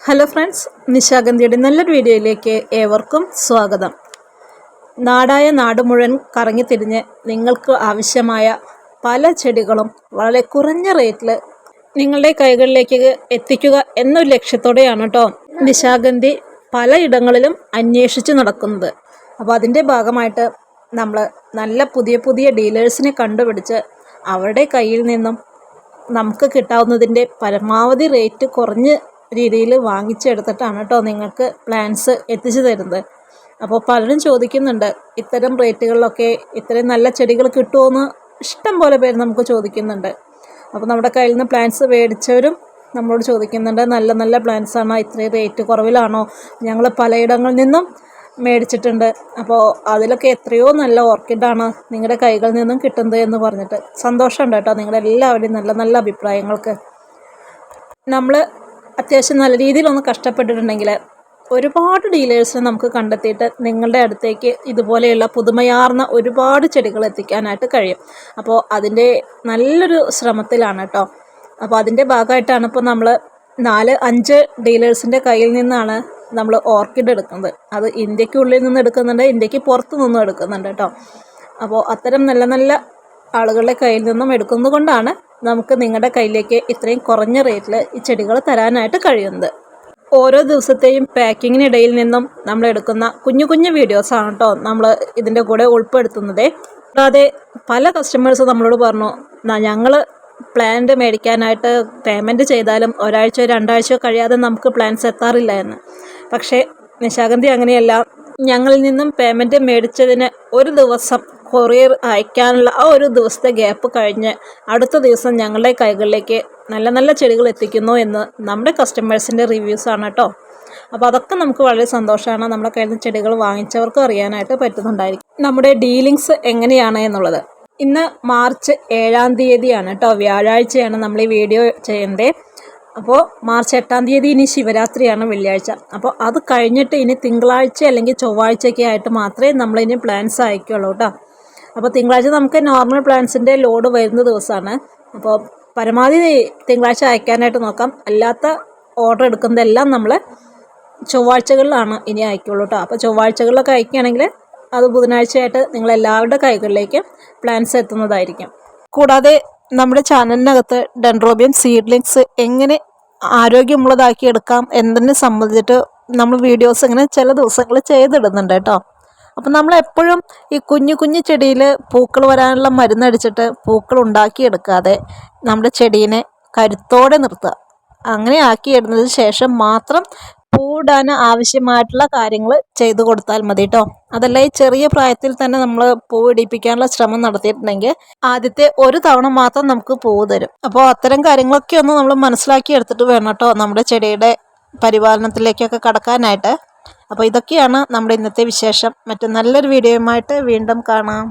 Hello friends നിശാഗന്ധിയുടെ നല്ലൊരു വീഡിയോയിലേക്ക് ഏവർക്കും സ്വാഗതം. നാടായ നാട് മുഴുവൻ കറങ്ങിത്തിരിഞ്ഞ് നിങ്ങൾക്ക് ആവശ്യമായ പല ചെടികളും വളരെ കുറഞ്ഞ റേറ്റിൽ നിങ്ങളുടെ കൈകളിലേക്ക് എത്തിക്കുക എന്നൊരു ലക്ഷ്യത്തോടെയാണ് കേട്ടോ നിശാഗന്ധി പലയിടങ്ങളിലും അന്വേഷിച്ച് നടക്കുന്നത്. അപ്പോൾ അതിന്റെ ഭാഗമായിട്ട് നമ്മൾ നല്ല പുതിയ പുതിയ ഡീലേഴ്സിനെ കണ്ടുപിടിച്ച് അവരുടെ കയ്യിൽ നിന്നും നമുക്ക് കിട്ടാവുന്നതിന്റെ പരമാവധി റേറ്റ് കുറഞ്ഞ രീതിയിൽ വാങ്ങിച്ചെടുത്തിട്ടാണ് കേട്ടോ നിങ്ങൾക്ക് പ്ലാൻസ് എത്തിച്ചു തരുന്നത്. അപ്പോൾ പലരും ചോദിക്കുന്നുണ്ട് ഇത്തരം റേറ്റുകളിലൊക്കെ ഇത്രയും നല്ല ചെടികൾ കിട്ടുമോയെന്ന് ഇഷ്ടം പോലെ പേര് നമുക്ക് ചോദിക്കുന്നുണ്ട്. അപ്പോൾ നമ്മുടെ കയ്യിൽ നിന്ന് പ്ലാൻസ് മേടിച്ചവരും നമ്മളോട് ചോദിക്കുന്നുണ്ട് നല്ല നല്ല പ്ലാൻസ് ആണോ ഇത്രയും റേറ്റ് കുറവിലാണോ? ഞങ്ങൾ പലയിടങ്ങളിൽ നിന്നും മേടിച്ചിട്ടുണ്ട്. അപ്പോൾ അതിലൊക്കെ എത്രയോ നല്ല ഓർക്കിഡാണ് നിങ്ങളുടെ കൈകളിൽ നിന്നും കിട്ടുന്നത് എന്ന് പറഞ്ഞിട്ട് സന്തോഷമുണ്ട് കേട്ടോ നിങ്ങളുടെ എല്ലാവരുടെയും നല്ല നല്ല അഭിപ്രായങ്ങൾക്ക്. നമ്മൾ അത്യാവശ്യം നല്ല രീതിയിലൊന്ന് കഷ്ടപ്പെട്ടിട്ടുണ്ടെങ്കിൽ ഒരുപാട് ഡീലേഴ്സിനെ നമുക്ക് കണ്ടെത്തിയിട്ട് നിങ്ങളുടെ അടുത്തേക്ക് ഇതുപോലെയുള്ള പുതുമയാർന്ന ഒരുപാട് ചെടികൾ എത്തിക്കാനായിട്ട് കഴിയും. അപ്പോൾ അതിന്റെ നല്ലൊരു ശ്രമത്തിലാണ് കേട്ടോ അപ്പോൾ അതിന്റെ ഭാഗമായിട്ടാണ് ഇപ്പോൾ നമ്മൾ നാല് അഞ്ച് ഡീലേഴ്സിന്റെ കയ്യിൽ നിന്നാണ് നമ്മൾ ഓർക്കിഡ് എടുക്കുന്നത്. അത് ഇന്ത്യക്കുള്ളിൽ നിന്ന് എടുക്കുന്നുണ്ട് ഇന്ത്യയ്ക്ക് പുറത്തു നിന്നും എടുക്കുന്നുണ്ട് കേട്ടോ അപ്പോൾ അത്തരം നല്ല നല്ല ആളുകളുടെ കയ്യിൽ നിന്നും എടുക്കുന്നത് കൊണ്ടാണ് നമുക്ക് നിങ്ങളുടെ കയ്യിലേക്ക് ഇത്രയും കുറഞ്ഞ റേറ്റിൽ ഈ ചെടികൾ തരാനായിട്ട് കഴിയുന്നത്. ഓരോ ദിവസത്തെയും പാക്കിങ്ങിനിടയിൽ നിന്നും നമ്മൾ എടുക്കുന്ന കുഞ്ഞു കുഞ്ഞു വീഡിയോസാണ് കേട്ടോ നമ്മൾ ഇതിന്റെ കൂടെ ഉൾപ്പെടുത്തുന്നത്. കൂടാതെ പല കസ്റ്റമേഴ്സും നമ്മളോട് പറഞ്ഞു ഞങ്ങൾ പ്ലാന്റ് മേടിക്കാനായിട്ട് പേയ്മെന്റ് ചെയ്താലും ഒരാഴ്ചയോ രണ്ടാഴ്ചയോ കഴിയാതെ നമുക്ക് പ്ലാന്റ്സ് എത്താറില്ല എന്ന്. പക്ഷേ നിശാഗന്ധി അങ്ങനെയല്ല. ഞങ്ങളിൽ നിന്നും പേയ്മെന്റ് മേടിച്ചതിന് ഒരു ദിവസം കൊറിയർ അയക്കാനുള്ള ആ ഒരു ദിവസത്തെ ഗ്യാപ്പ് കഴിഞ്ഞ് അടുത്ത ദിവസം ഞങ്ങളുടെ കൈകളിലേക്ക് നല്ല നല്ല ചെടികൾ എത്തിക്കുന്നു എന്ന് നമ്മുടെ കസ്റ്റമേഴ്സിന്റെ ആണ് കേട്ടോ അപ്പോൾ അതൊക്കെ നമുക്ക് വളരെ സന്തോഷമാണ്. നമ്മുടെ കയ്യിൽ നിന്ന് ചെടികൾ വാങ്ങിച്ചവർക്കും അറിയാനായിട്ട് പറ്റുന്നുണ്ടായിരിക്കും. നമ്മുടെ ഡീലിങ്സ് എങ്ങനെയാണ് എന്നുള്ളത്. ഇന്ന് മാർച്ച് ഏഴാം തീയതിയാണ് കേട്ടോ വ്യാഴാഴ്ചയാണ് നമ്മൾ ഈ വീഡിയോ ചെയ്യേണ്ടത് അപ്പോൾ മാർച്ച് എട്ടാം തീയതി ഇനി ശിവരാത്രിയാണ് വെള്ളിയാഴ്ച. അപ്പോൾ അത് കഴിഞ്ഞിട്ട് ഇനി തിങ്കളാഴ്ച അല്ലെങ്കിൽ ചൊവ്വാഴ്ചയൊക്കെ ആയിട്ട് മാത്രമേ നമ്മളിനി പ്ലാൻസ് അയക്കുള്ളൂ കേട്ടോ അപ്പോൾ തിങ്കളാഴ്ച നമുക്ക് നോർമൽ പ്ലാൻസിന്റെ ലോഡ് വരുന്ന ദിവസമാണ് അപ്പോൾ പരമാവധി തിങ്കളാഴ്ച അയക്കാനായിട്ട് നോക്കാം. അല്ലാത്ത ഓർഡർ എടുക്കുന്നതെല്ലാം നമ്മൾ ചൊവ്വാഴ്ചകളിലാണ് ഇനി അയക്കുള്ളൂ കേട്ടോ അപ്പോൾ ചൊവ്വാഴ്ചകളിലൊക്കെ അയക്കുകയാണെങ്കിൽ അത് ബുധനാഴ്ചയായിട്ട് നിങ്ങൾ എല്ലാവരുടെ കൈകളിലേക്ക് പ്ലാൻസ് എത്തുന്നതായിരിക്കും. കൂടാതെ നമ്മുടെ ചാനലിനകത്ത് ഡെൻഡ്രോബിയം സീഡ്ലിങ്സ് എങ്ങനെ ആരോഗ്യമുള്ളതാക്കി എടുക്കാം എന്നതിനെ സംബന്ധിച്ചിട്ട് നമ്മൾ വീഡിയോസ് ഇങ്ങനെ ചില ദിവസങ്ങൾ ചെയ്തിടുന്നുണ്ട് കേട്ടോ അപ്പം നമ്മൾ എപ്പോഴും ഈ കുഞ്ഞു കുഞ്ഞു ചെടിയിൽ പൂക്കൾ വരാനുള്ള മരുന്നടിച്ചിട്ട് പൂക്കൾ ഉണ്ടാക്കിയെടുക്കാതെ നമ്മുടെ ചെടീനെ കരുത്തോടെ നിർത്തുക അങ്ങനെ ആക്കിയിടുന്നതിന് ശേഷം മാത്രം പൂടാൻ ആവശ്യമായിട്ടുള്ള കാര്യങ്ങൾ ചെയ്തു കൊടുത്താൽ മതി കേട്ടോ അതല്ല ഈ ചെറിയ പ്രായത്തിൽ തന്നെ നമ്മൾ പൂ ഇടിപ്പിക്കാനുള്ള ശ്രമം നടത്തിയിട്ടുണ്ടെങ്കിൽ ആദ്യത്തെ ഒരു തവണ മാത്രം നമുക്ക് പൂവ് തരും. അപ്പോൾ അത്തരം കാര്യങ്ങളൊക്കെ ഒന്ന് നമ്മൾ മനസ്സിലാക്കി എടുത്തിട്ട് വേണം കേട്ടോ നമ്മുടെ ചെടിയുടെ പരിപാലനത്തിലേക്കൊക്കെ കടക്കാനായിട്ട്. അപ്പോൾ ഇതൊക്കെയാണ് നമ്മുടെ ഇന്നത്തെ വിശേഷം. മറ്റു നല്ലൊരു വീഡിയോയുമായിട്ട് വീണ്ടും കാണാം.